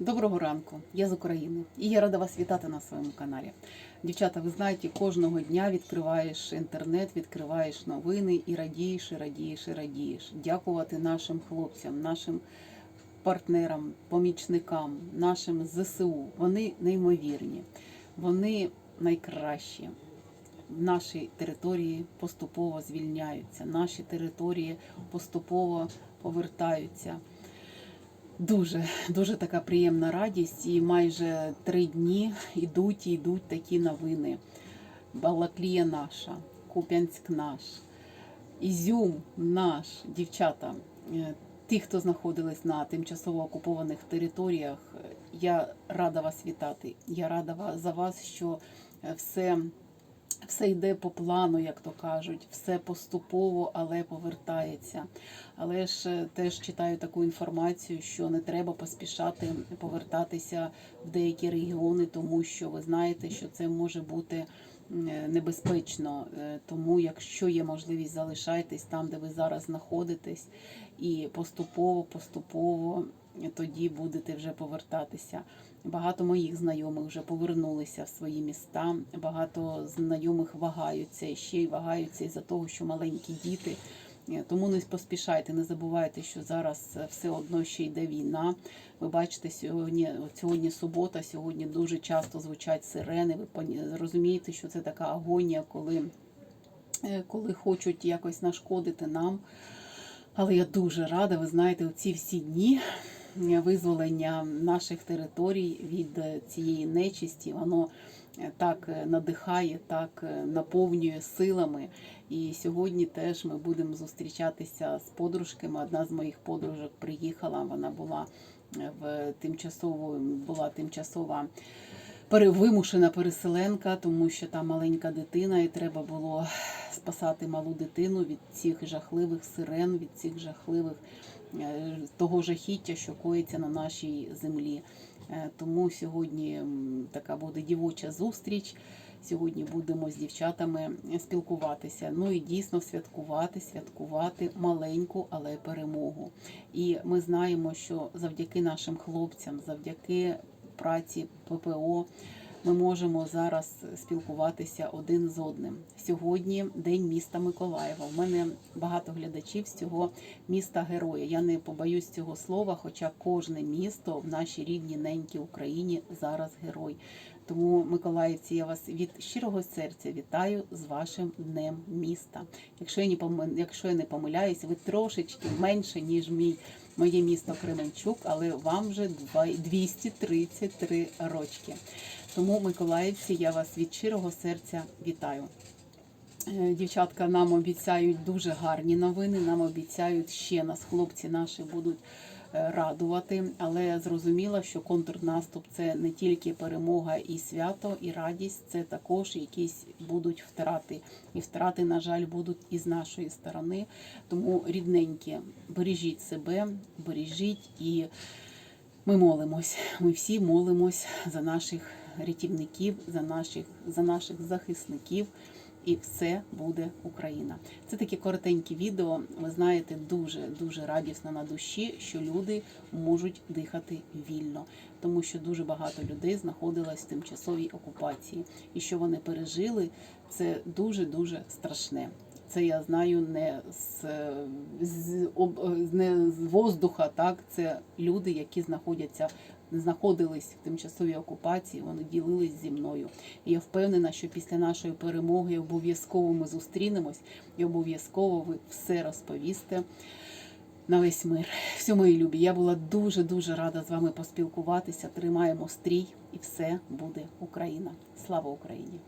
Доброго ранку, я з України і я рада вас вітати на своєму каналі. Дівчата, ви знаєте, кожного дня відкриваєш інтернет, відкриваєш новини і радієш, і радієш, і радієш. Дякувати нашим хлопцям, нашим партнерам, помічникам, нашим ЗСУ. Вони неймовірні, вони найкращі. Наші території поступово звільняються, наші території поступово повертаються. Дуже дуже така приємна радість, і майже три дні йдуть і йдуть такі новини. Балаклія наша, Куп'янськ наш, Ізюм наш, дівчата. е, Ті, хто знаходились на тимчасово окупованих територіях, е, я рада вас вітати. Я рада за вас, що е, все, все йде по плану, як то кажуть, все поступово, але повертається. Але ж е, теж читаю таку інформацію, що не треба поспішати повертатися в деякі регіони, тому що ви знаєте, що це може бути е, небезпечно. Е, Тому, якщо є можливість, залишайтесь там, де ви зараз знаходитесь, і поступово, поступово тоді будете вже повертатися. Багато моїх знайомих вже повернулися в свої міста. Багато знайомих вагаються ще й вагаються із-за того, що маленькі діти. Е, Тому не поспішайте, не забувайте, що зараз е, все одно ще йде війна. Ви бачите, сьогодні, сьогодні субота, сьогодні дуже часто звучать сирени. Ви розумієте, що це така агонія, коли, е, коли хочуть якось нашкодити нам. Але я дуже рада, ви знаєте, оці всі дні визволення наших територій від цієї нечисті, воно е, так е, надихає, так е, наповнює силами. І сьогодні теж ми будемо зустрічатися з подружками. Одна з моїх подружок приїхала, вона була в тимчасово була тимчасова перевимушена переселенка, тому що там маленька дитина, і треба було спасати малу дитину від цих жахливих сирен, від цих жахливих е, того жахіття, що коїться на нашій землі. Е, Тому сьогодні така буде дівоча зустріч. Сьогодні будемо з дівчатами спілкуватися. Ну і дійсно святкувати, святкувати маленьку, але перемогу. І ми знаємо, що завдяки нашим хлопцям, завдяки праці ППО. Ми можемо зараз спілкуватися один з одним. Сьогодні день міста Миколаєва. У мене багато глядачів з цього міста героя. Я не побоюсь цього слова, хоча кожне місто в нашій рідній ненькій Україні зараз герой. Тому, Миколаївці, я вас від щирого серця вітаю з вашим днем міста. Якщо я не помиляюсь, ви трошечки менше ніж мій моє місто Кременчук, але вам вже два- 233 рочки. Тому, Миколаївці, я вас від щирого серця вітаю. Е, Дівчатка нам обіцяють дуже гарні новини. Нам обіцяють ще нас, хлопці наші будуть радувати. Але зрозуміло, що контрнаступ це не тільки перемога і свято, і радість, це також якісь будуть втрати. І втрати, на жаль, будуть і з нашої сторони. Тому рідненькі, бережіть себе, бережіть і ми молимось. Ми всі молимось за наших рятівників, за наших, за наших захисників. І все буде Україна. Це таке коротеньке відео. Ви знаєте, дуже дуже радісно на душі, що люди можуть дихати вільно, тому що дуже багато людей знаходилось в тимчасовій окупації, і що вони пережили, це дуже дуже страшне. Це я знаю не з, з, об- не з воздуха, так це люди, які знаходяться, знаходились в тимчасовій окупації. Вони ділились зі мною. І я впевнена, що після нашої перемоги обов'язково ми зустрінемось і обов'язково ви все розповісте на весь мир. Все, мої любі. Я була дуже дуже рада з вами поспілкуватися. Тримаємо стрій, і все буде Україна. Слава Україні!